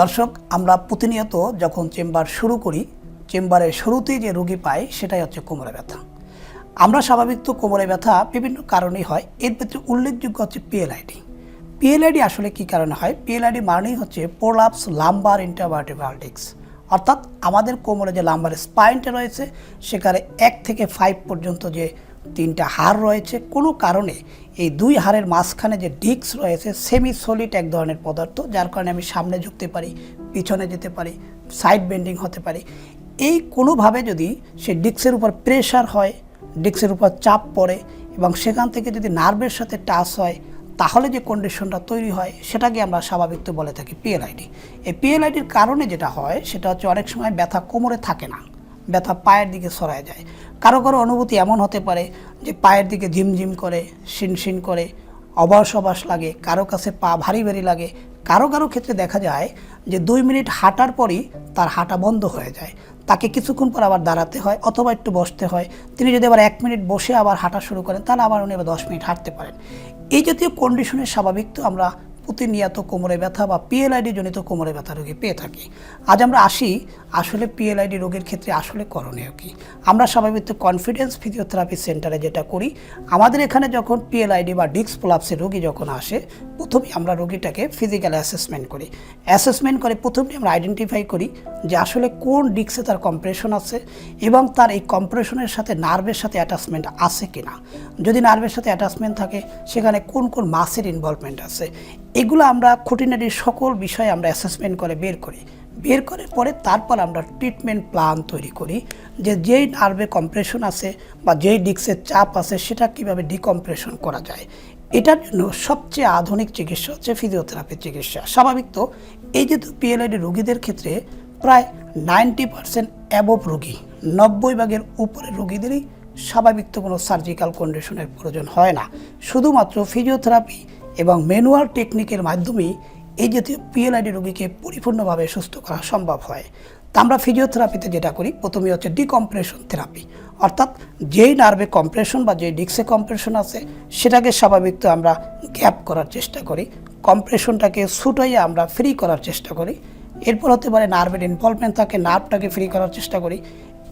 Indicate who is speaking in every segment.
Speaker 1: দর্শক, আমরা প্রতিনিয়ত যখন চেম্বার শুরু করি, চেম্বারের শুরুতেই যে রোগী পাই সেটাই হচ্ছে কোমরে ব্যথা। আমরা স্বাভাবিক তো কোমরে ব্যথা বিভিন্ন কারণেই হয়। এর ভিতরে উল্লেখযোগ্য হচ্ছে পিএলআইডি। পিএলআইডি আসলে কি কারণে হয়? পিএলআইডি মানেই হচ্ছে প্রোলাপস লাম্বার ইন্টারভার্টিভালটিক্স অর্থাৎ আমাদের কোমরে যে লাম্বার স্পাইনটা রয়েছে, সেখানে এক থেকে ফাইভ পর্যন্ত যে তিনটা হাড় রয়েছে। কোনো কারণে এই দুই হাড়ের মাঝখানে যে ডিস্ক রয়েছে সেমি সলিড এক ধরনের পদার্থ, যার কারণে আমি সামনে ঝুঁকতে পারি, পিছনে যেতে পারি সাইড বেন্ডিং হতে পারি। এই কোনোভাবে যদি সে ডিস্কের উপর প্রেশার হয়, ডিস্কের উপর চাপ পড়ে এবং সেখান থেকে যদি নার্ভের সাথে টাচ হয়, তাহলে যে কন্ডিশনটা তৈরি হয়, সেটাকে আমরা স্বাভাবিক তো বলে থাকি পিএলআইডি এই পিএলআইডির কারণে যেটা হয়, সেটা হচ্ছে অনেক সময় ব্যথা কোমরে থাকে না। ব্যথা পায়ের দিকে সরায় যায়। কারও কারও অনুভূতি এমন হতে পারে যে পায়ের দিকে ঝিমঝিম করে, শিনশিন করে, অবাস অবাস লাগে, কারও কাছে পা ভারী ভারী লাগে। কারও কারও ক্ষেত্রে দেখা যায় যে দুই মিনিট হাঁটার পরই তার হাঁটা বন্ধ হয়ে যায়। তাকে কিছুক্ষণ পর আবার দাঁড়াতে হয় অথবা একটু বসতে হয়। তিনি যদি আবার এক মিনিট বসে আবার হাঁটা শুরু করেন, তাহলে আবার উনি আবার দশ মিনিট হাঁটতে পারেন। এই জাতীয় কন্ডিশনের স্বাভাবিক তো আমরা প্রতিনিয়ত কোমরে ব্যথা বা পিএলআইডি জনিত কোমরে ব্যথা রোগী পেয়ে থাকি। আজ আমরা আসি, আসলে পিএলআইডি রোগের ক্ষেত্রে আসলে করণীয় কি? আমরা স্বাভাবিক কনফিডেন্স ফিজিওথেরাপি সেন্টারে যেটা করি, আমাদের এখানে যখন পিএলআইডি বা ডিস্ক প্রলাপসের রোগী যখন আসে প্রথমে আমরা রোগীটাকে ফিজিক্যাল অ্যাসেসমেন্ট করি। অ্যাসেসমেন্ট করে প্রথমে আমরা আইডেন্টিফাই করি যে আসলে কোন ডিস্কে তার কম্প্রেশন আছে এবং তার এই কম্প্রেশনের সাথে নার্ভের সাথে অ্যাটাচমেন্ট আছে কিনা। যদি নার্ভের সাথে অ্যাটাচমেন্ট থাকে, সেখানে কোন কোন মাসের ইনভলভমেন্ট আছে। এগুলো আমরা খুঁটিনাটি সকল বিষয়ে আমরা অ্যাসেসমেন্ট করে বের করি। বের করে পরে তারপর আমরা ট্রিটমেন্ট প্ল্যান তৈরি করি যে যেই নার্ভে কম্প্রেশন আছে বা যেই ডিস্কের চাপ আছে, সেটা কীভাবে ডিকম্প্রেশন করা যায়। এটার জন্য সবচেয়ে আধুনিক চিকিৎসা হচ্ছে ফিজিওথেরাপির চিকিৎসা। স্বাভাবিক তো, এই যে পিএলআইডি রোগীদের ক্ষেত্রে প্রায় নাইনটি পার্সেন্ট অ্যাবভ রোগী, নব্বই ভাগের উপরে রোগীদেরই স্বাভাবিক তো কোনো সার্জিক্যাল কন্ডিশনের প্রয়োজন হয় না। শুধুমাত্র ফিজিওথেরাপি এবং ম্যানুয়াল টেকনিকের মাধ্যমেই এই জাতীয় পিএলআইডি রোগীকে পরিপূর্ণভাবে সুস্থ করা সম্ভব হয়। তা আমরা ফিজিওথেরাপিতে যেটা করি প্রথমে হচ্ছে ডিকম্প্রেশন থেরাপি অর্থাৎ যেই নার্ভে কম্প্রেশন বা যেই ডিক্সে কম্প্রেশন আছে, সেটাকে স্বাভাবিক তো আমরা গ্যাপ করার চেষ্টা করি। কম্প্রেশনটাকে ছুটাইয়ে আমরা ফ্রি করার চেষ্টা করি। এরপর হতে পারে নার্ভের ইনভলভমেন্ট থাকে নার্ভটাকে ফ্রি করার চেষ্টা করি।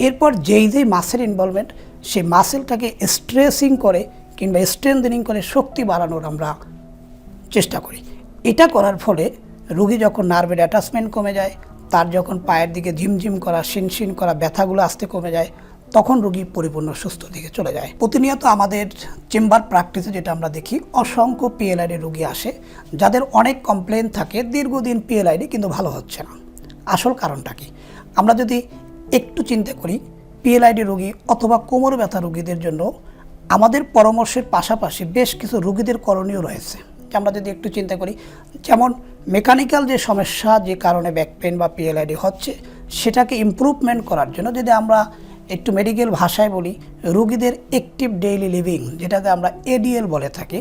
Speaker 1: এরপর যেই যেই মাসেল ইনভলভমেন্ট সেই মাসেলটাকে স্ট্রেসিং করে কিংবা স্ট্রেন্থেনিং করে শক্তি বাড়ানোর আমরা চেষ্টা করি। এটা করার ফলে রুগী যখন নার্ভের অ্যাটাচমেন্ট কমে যায় তার যখন পায়ের দিকে ঝিমঝিম করা, শিনশিন করা ব্যথাগুলো আসতে কমে যায়, তখন রুগী পরিপূর্ণ সুস্থ দিকে চলে যায়। প্রতিনিয়ত আমাদের চেম্বার প্র্যাকটিসে যেটা আমরা দেখি, অসংখ্য পিএলআইডি রুগী আসে, যাদের অনেক কমপ্লেন থাকে, দীর্ঘদিন পিএলআইডি কিন্তু ভালো হচ্ছে না। আসল কারণটা কি? আমরা যদি একটু চিন্তা করি পিএলআইডি রোগী অথবা কোমর ব্যথা রোগীদের জন্য আমাদের পরামর্শের পাশাপাশি বেশ কিছু রোগীদের করণীয় রয়েছে। আমরা যদি একটু চিন্তা করি, যেমন মেকানিক্যাল যে সমস্যা, যে কারণে ব্যাক পেন বা পিএলআইডি হচ্ছে, সেটাকে ইমপ্রুভমেন্ট করার জন্য যদি আমরা একটু মেডিকেল ভাষায় বলি, রুগীদের অ্যাক্টিভ ডেইলি লিভিং যেটাকে আমরা এডিএল বলে থাকি,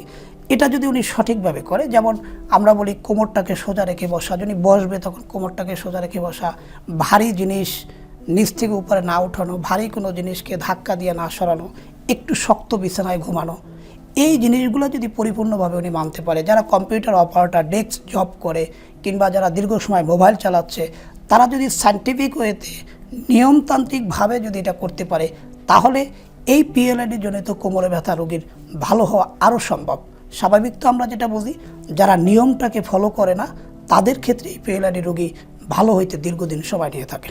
Speaker 1: এটা যদি উনি সঠিকভাবে করে, যেমন আমরা বলি কোমরটাকে সোজা রেখে বসা, যদি বসবে তখন কোমরটাকে সোজা রেখে বসা, ভারী জিনিস নিচ থেকে উপরে না উঠানো, ভারী কোনো জিনিসকে ধাক্কা দিয়ে না সরানো, একটু শক্ত বিছানায় ঘুমানো এই জিনিসগুলো যদি পরিপূর্ণভাবে উনি মানতে পারে, যারা কম্পিউটার অপারেটর ডেস্ক জব করে কিংবা যারা দীর্ঘ সময় মোবাইল চালাচ্ছে, তারা যদি সাইন্টিফিক ওয়েতে নিয়মতান্ত্রিকভাবে যদি এটা করতে পারে, তাহলে এই পিএলআইডির জনিত কোমরে ব্যথা রোগীর ভালো হওয়া আরও সম্ভব। স্বাভাবিক তো আমরা যেটা বুঝি, যারা নিয়মটাকে ফলো করে না, তাদের ক্ষেত্রে এই পিএলআইডি রোগী ভালো হইতে দীর্ঘদিন সময় নিয়ে থাকে